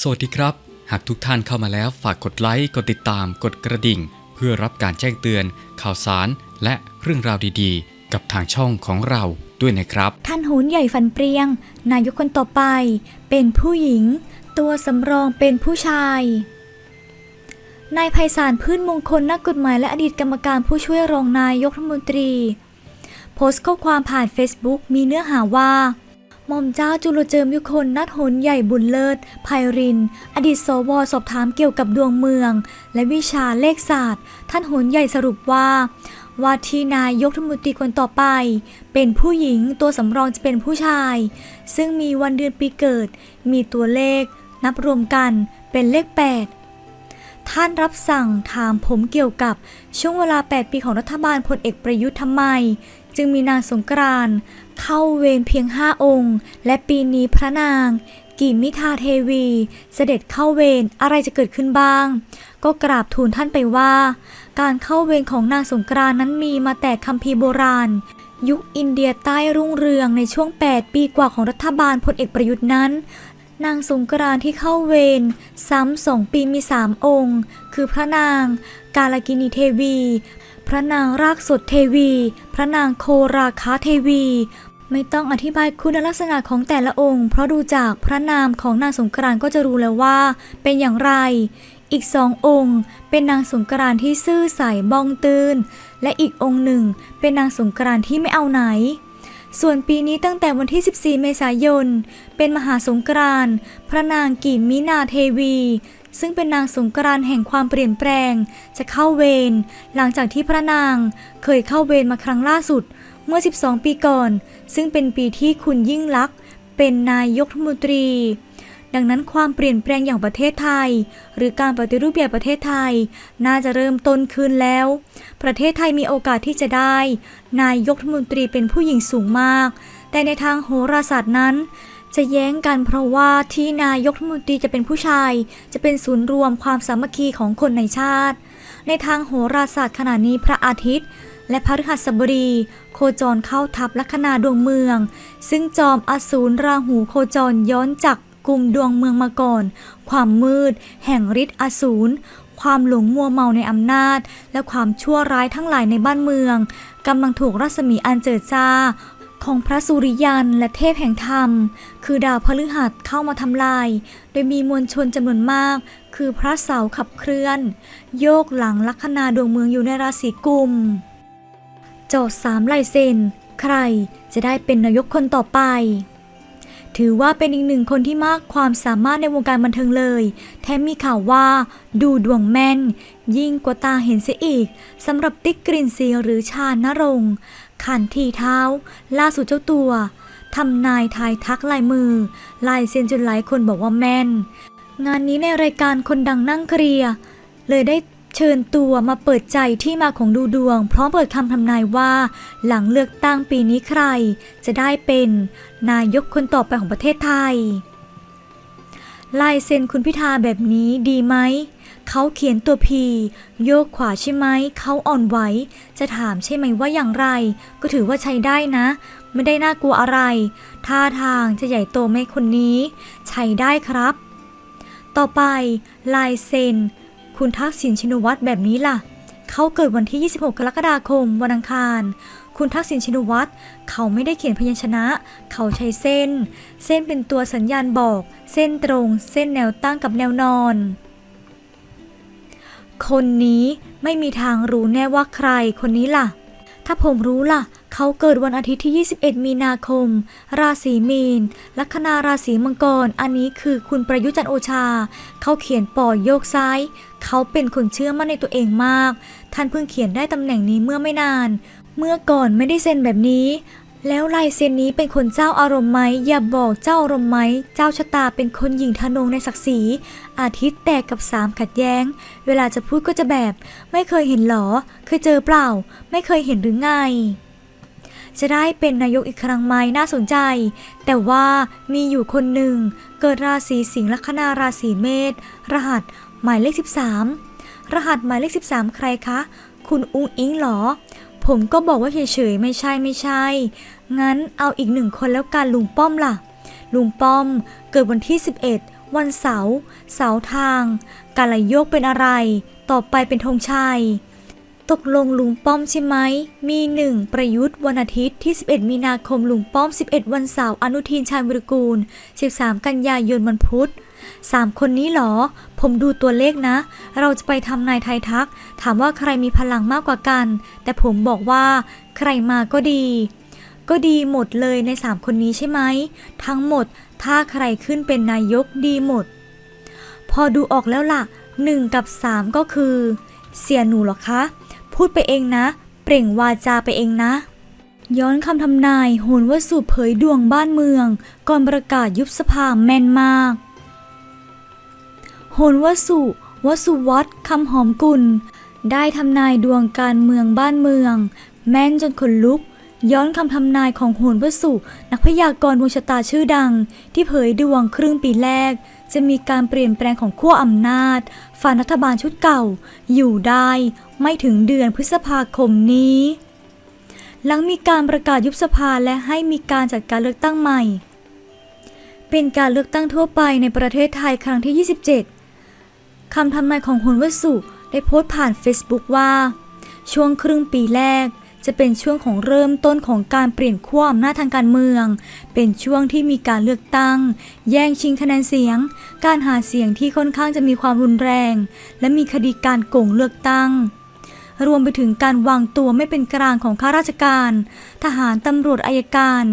สวัสดีครับ หากทุกท่านเข้ามาแล้วฝากกดไลค์ กดติดตาม กดกระดิ่ง เพื่อรับการแจ้งเตือน ข่าวสาร และเรื่องราวดีๆ กับทางช่องของเราด้วยนะครับ ท่านหุนใหญ่ฟันเปรียง นายกคนต่อไป เป็นผู้หญิง ตัวสำรองเป็นผู้ชายนายไพศาลพืชมงคลนักกฎหมายและอดีตกรรมการผู้ช่วยรองนายกรัฐมนตรี โพสต์ข้อความผ่าน Facebook มีเนื้อหาว่า หม่อมเจ้าจุลเจิมยุคนนัดโหนใหญ่บุญเลิศไพริน อดีตสวสอบถามเกี่ยวกับดวงเมือง และวิชาเลขศาสตร์ ท่านโหนใหญ่สรุปว่าว่าที่นายกรัฐมนตรีคนต่อไป เป็นผู้หญิงตัวสำรองจะเป็นผู้ชาย ซึ่งมีวันเดือนปีเกิด มีตัวเลข นับรวมกันเป็นเลข 8 ท่านรับสั่งถามผมเกี่ยวกับช่วงเวลา 8 ปีของรัฐบาลพลเอกประยุทธ์ทำไม จึงมีนางสงกรานเข้าเวรเพียง5องค์ และปีนี้พระนางกิมิทาเทวี เสด็จเข้าเวรอะไรจะเกิดขึ้นบ้าง ก็กราบทูลท่านไปว่า การเข้าเวรของนางสงกรานนั้นมีมาแต่คัมภีร์โบราณ ยุคอินเดียใต้รุ่งเรืองในช่วง 8 ปีกว่าของรัฐบาลพลเอกประยุทธ์นั้น นางสงกรานที่เข้าเวรซ้ำสองปีมีสามองค์ คือพระนาง กาลกินีเทวี พระนางรากสดเทวี พระนางโคราคาเทวี ไม่ต้องอธิบายคุณลักษณะของแต่ละองค์ เพราะดูจากพระนามของนางสงกรานต์ก็จะรู้แล้วว่า เป็นอย่างไร อีกสององค์ เป็นนางสงกรานต์ที่ซื่อใสบ้องตื่นและอีกองค์หนึ่ง เป็นนางสงกรานต์ที่ไม่เอาไหนส่วนปีนี้ตั้งแต่วันที่ 14 เมษายน เป็นมหาสงกรานต์พระนางกิมมินาเทวี ซึ่งเป็นนางสงกรานต์แห่งความเปลี่ยนแปลง จะเข้าเวรหลังจากที่พระนางเคยเข้าเวรมาครั้งล่าสุด เมื่อ 12 ปีก่อน ซึ่งเป็นปีที่คุณยิ่งลักษณ์เป็นนายกรัฐมนตรี ดังนั้นความเปลี่ยนแปลงอย่างประเทศไทย หรือการปฏิรูปแบบประเทศไทย น่าจะเริ่มต้นขึ้นแล้ว ประเทศไทยมีโอกาสที่จะได้ นายกรัฐมนตรีเป็นผู้หญิงสูงมาก แต่ในทางโหราศาสตร์นั้น จะแย้งกันเพราะว่าที่นายกรัฐมนตรีจะเป็นผู้ชาย จะเป็นศูนย์รวมความสามัคคีของคนในชาติ ในทางโหราศาสตร์ขณะนี้พระอาทิตย์ และพฤหัสบดี โคจรเข้าทับลัคนาดวงเมือง ซึ่งจอมอสูรราหูโคจรย้อนจากกลุ่มดวงเมืองมาก่อน ความมืด แห่งฤทธิ์อสูรความหลงมัวเมาในอำนาจ และความชั่วร้ายทั้งหลายในบ้านเมืองกำลังถูกรัศมีอันเจิดจ้า ของพระสุริยันและเทพแห่งธรรม คือดาวพฤหัสเข้ามาทำลาย โดยมีมวลชนจำนวนมาก คือพระเสาขับเคลื่อน โยกหลังลัคนาดวงเมืองอยู่ในราศีกุม โจทย์สามลายเซ็น ใครจะได้เป็นนายกคนต่อไป ถือว่าเป็นอีกหนึ่งคนที่มากความสามารถในวงการบันเทิงเลย แถมมีข่าวว่าดูดวงแม่น ยิ่งกว่าตาเห็นเสียอีกสำหรับติ๊กกลิ่นสีหรือชาญนรงค์ขันทีเท้า ล่าสุดเจ้าตัวทำนายทายทักลายมือ ลายเซ็นจนหลายคนบอกว่าแม่น งานนี้ในรายการคนดังนั่งเคลียร์เลยได้ เชิญตัวมาเปิดใจที่มาของดูดวง พร้อมเปิดคำทำนายว่า หลังเลือกตั้งปีนี้ใคร จะได้เป็นนายกคนต่อไปของประเทศไทย ลายเซ็นคุณพิธาแบบนี้ดีไหม เขาเขียนตัวพีโยกขวาใช่ไหม เขาอ่อนไหว จะถามใช่ไหมว่าอย่างไร ก็ถือว่าใช้ได้นะ ไม่ได้น่ากลัวอะไร ท่าทางจะใหญ่โตไหมคนนี้ ใช้ได้ครับ ต่อไปลายเซ็น คุณทักษิณชินวัตรแบบนี้ล่ะ เขาเกิดวันที่ 26 กรกฎาคม วันอังคาร คุณทักษิณชินวัตรเขาไม่ได้เขียนพยัญชนะ เขาใช้เส้น เส้นเป็นตัวสัญญาณบอก เส้นตรง เส้นแนวตั้งกับแนวนอน คนนี้ไม่มีทางรู้แน่ว่าใครคนนี้ล่ะ ถ้าผมรู้ล่ะ เขาเกิดวันอาทิตย์ที่ 21 มีนาคม ราศีมีน ลัคนาราศีมังกร อันนี้คือคุณประยุจันโอชา เขาเขียนปอโยกซ้าย เขาเป็นคนเชื่อมั่นในตัวเองมาก ท่านเพิ่งเขียนได้ตำแหน่งนี้เมื่อไม่นาน เมื่อก่อนไม่ได้เซ็นแบบนี้ แล้วลายเซ็นนี้เป็นคนเจ้าอารมณ์ไหมอย่าบอกเจ้าอารมณ์ไหมเจ้าชะตาเป็นคนหญิงทะนงในศักดิ์ศรีอาทิตย์แตกกับสามขัดแย้ง เวลาจะพูดก็จะแบบ ไม่เคยเห็นหรอ เคยเจอเปล่า ไม่เคยเห็นหรือไง จะได้เป็นนายกอีกครั้งไหมน่าสนใจ แต่ว่ามีอยู่คนหนึ่ง เกิดราศีสิงห์ลัคนาราศีเมษรหัส หมายเลข 13 รหัสหมายเลข 13 ใครคะ คุณอุ้งอิงหรอ ผมก็บอกว่าเฉยๆไม่ใช่ไม่ใช่ งั้นเอาอีกหนึ่งคนแล้วกันลุงป้อมล่ะ ลุงป้อมเกิดวันที่ 11 วันเสาร์เสาทาง การละโยกเป็นอะไร ต่อไปเป็นธงชัย ตกลงลุงป้อมใช่ไหม มีหนึ่งประยุทธ์วันอาทิตย์ที่ 11 มีนาคมลุงป้อม 11 วันเสาร์อนุทินชาญวิรกูล 13 กันยายนวันพุธ สามคนนี้หรอ ผมดูตัวเลขนะ เราจะไปทำนายไทยทัก ถามว่าใครมีพลังมากกว่ากัน แต่ผมบอกว่าใครมาก็ดี ก็ดีหมดเลยในสามคนนี้ใช่ไหม ทั้งหมดถ้าใครขึ้นเป็นนายกดีหมด พอดูออกแล้วล่ะหนึ่งกับสามก็คือ เสียหนูหรอคะ พูดไปเองนะ เปล่งวาจาไปเองนะย้อนคำทำนายโหนว่าสู่เผยดวงบ้านเมือง ก่อนประกาศยุบสภาแม่นมาก โหนวสุ วสุวัฒน์คำหอมกุล ได้ทำนายดวงการเมืองบ้านเมือง แม่นจนขนลุก ย้อนคำทำนายของโหนวสุ นักพยากรณ์ดวงชะตาชื่อดัง ที่เผยดวงครึ่งปีแรก จะมีการเปลี่ยนแปลงของขั้วอำนาจฝ่ายรัฐบาลชุดเก่า อยู่ได้ไม่ถึงเดือนพฤษภาคมนี้หลังมีการประกาศยุบสภาและให้มีการจัดการเลือกตั้งใหม่ เป็นการเลือกตั้งทั่วไปในประเทศไทยครั้งที่27 คำทำนายของหุนวสุได้โพสต์ผ่าน Facebook ว่า ช่วงครึ่งปีแรกจะเป็นช่วงของเริ่มต้นของการเปลี่ยนขั้วอำนาจทางการเมือง เป็นช่วงที่มีการเลือกตั้ง แย่งชิงคะแนนเสียง การหาเสียงที่ค่อนข้างจะมีความรุนแรง และมีคดีการโกงเลือกตั้ง รวมไปถึงการวางตัวไม่เป็นกลางของข้าราชการ ทหารตำรวจอายการ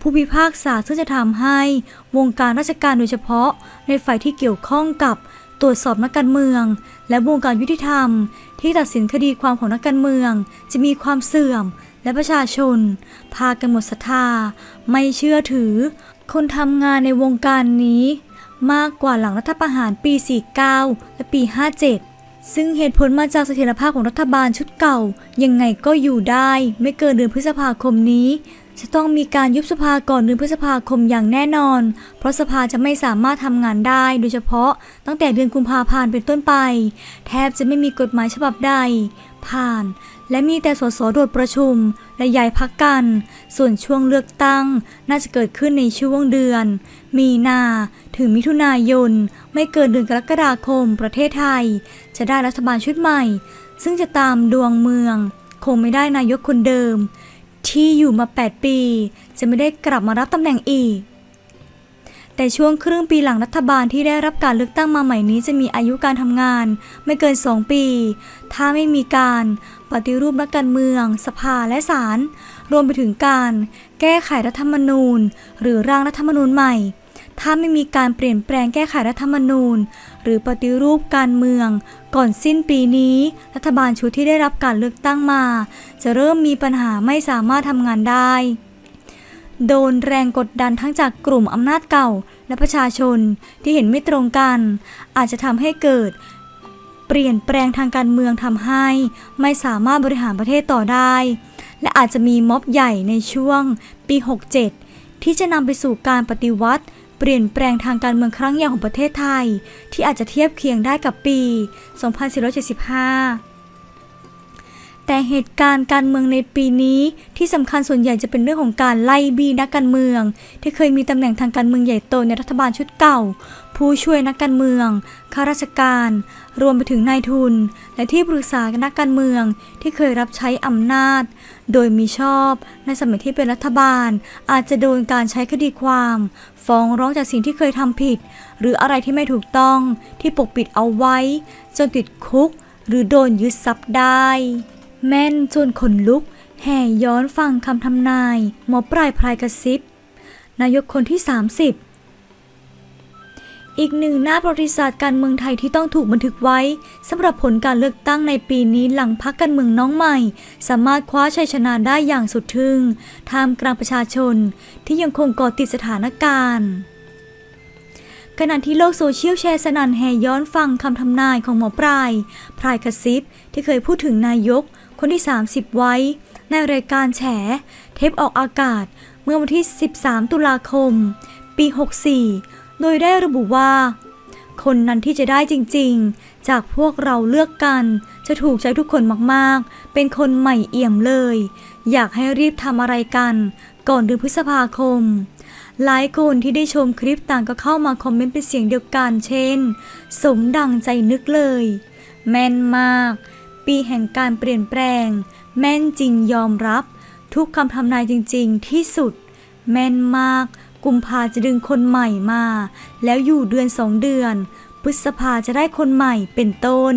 ผู้พิพากษาซึ่งจะทำให้วงการราชการโดยเฉพาะในฝ่ายที่เกี่ยวข้องกับ ตรวจสอบนักการเมือง และวงการยุติธรรม ที่ตัดสินคดีความของนักการเมือง จะมีความเสื่อม และประชาชน พากันหมดศรัทธา ไม่เชื่อถือ คนทำงานในวงการนี้ มากกว่าหลังรัฐประหารปี 49 และปี 57 ซึ่งเหตุผลมาจากเสถียรภาพของรัฐบาลชุดเก่า ยังไงก็อยู่ได้ไม่เกินเดือนพฤษภาคมนี้ จะต้องมีการยุบสภาก่อนเดือนพฤษภาคมอย่างแน่นอน เพราะสภาจะไม่สามารถทำงานได้ โดยเฉพาะตั้งแต่เดือนกุมภาพันธ์เป็นต้นไป แทบจะไม่มีกฎหมายฉบับใด ผ่าน และมีแต่สสโดดประชุม และย้ายพักกัน ส่วนช่วงเลือกตั้ง น่าจะเกิดขึ้นในช่วงเดือน มีนาถึงมิถุนายน ไม่เกินเดือนกรกฎาคม ประเทศไทย จะได้รัฐบาลชุดใหม่ ซึ่งจะตามดวงเมือง คงไม่ได้นายกคนเดิม ที่อยู่มา 8 ปี จะไม่ได้กลับมารับตำแหน่งอีก แต่ช่วงครึ่งปีหลังรัฐบาลที่ได้รับการเลือกตั้งมาใหม่นี้จะมีอายุการทำงานไม่เกิน 2 ปี ถ้าไม่มีการปฏิรูปนักการเมือง สภาและศาลรวมไปถึงการแก้ไขรัฐธรรมนูญ หรือร่างรัฐธรรมนูญใหม่ถ้าไม่มีการเปลี่ยนแปลงแก้ไขรัฐธรรมนูญ หรือปฏิรูปการเมือง ก่อนสิ้นปีนี้ รัฐบาลชุดที่ได้รับการเลือกตั้งมา จะเริ่มมีปัญหาไม่สามารถทำงานได้ โดนแรงกดดันทั้งจากกลุ่มอำนาจเก่าและประชาชนที่เห็นไม่ตรงกัน อาจจะทำให้เกิด เปลี่ยนแปลงทางการเมืองทำให้ ไม่สามารถบริหารประเทศต่อได้ และอาจจะมีม็อบใหญ่ในช่วงปี 67 ที่จะนำไปสู่การปฏิวัติ เปลี่ยนแปลงทางการเมืองครั้งใหญ่ของประเทศไทย ที่อาจจะเทียบเคียงได้กับปี 2475 แต่เหตุการณ์การเมืองในปีนี้ที่สำคัญส่วนใหญ่จะเป็นเรื่องของการไล่บีนักการเมือง ที่เคยมีตำแหน่งทางการเมืองใหญ่โตในรัฐบาลชุดเก่า ผู้ช่วยนักการเมืองข้าราชการ รวมไปถึงนายทุน และที่ปรึกษานักการเมืองที่เคยรับใช้อำนาจ โดยมีชอบในสมัยที่เป็นรัฐบาล อาจจะโดนการใช้คดีความ ฟ้องร้องจากสิ่งที่เคยทำผิด หรืออะไรที่ไม่ถูกต้องที่ปกปิดเอาไว้ จนติดคุก หรือโดนยึดทรัพย์ได้ แม่นจนขนลุก แห่ย้อนฟังคำทำนาย หมอปลายพลายกระซิบ นายกคนที่ 30 อีกหนึ่งหน้าประวัติศาสตร์การเมืองไทยที่ต้องถูกบันทึกไว้สำหรับผลการเลือกตั้งในปีนี้หลังพักการเมืองน้องใหม่ สามารถคว้าชัยชนะได้อย่างสุดทึ่งท่ามกลางประชาชน ที่ยังคงเกาะติดสถานการณ์ขณะที่โลกโซเชียลแชร์สนั่นแห่ย้อนฟังคำทำนายของหมอปลายพลายกระซิบที่เคยพูดถึงนายก คนที่ 30 ไว้ ในรายการแฉ เทปออกอากาศเมื่อวันที่ 13 ตุลาคม ปี 64 โดยได้ระบุว่า คนนั้นที่จะได้จริงๆ จากพวกเราเลือกกัน จะถูกใจทุกคนมากๆ เป็นคนใหม่เอี่ยมเลย อยากให้รีบทำอะไรกัน ก่อนเดือนพฤษภาคมหลายคนที่ได้ชมคลิปต่างก็เข้ามาคอมเมนต์เป็นเสียงเดียวกัน เช่น สมดังใจนึกเลย แม่นมาก ปีแห่งการเปลี่ยนแปลง แม่นจริงยอมรับ ทุกคำทำนายจริง ๆ ที่สุด แม่นมาก กุมภาจะดึงคนใหม่มา แล้วอยู่เดือนสองเดือน พฤษภาจะได้คนใหม่เป็นต้น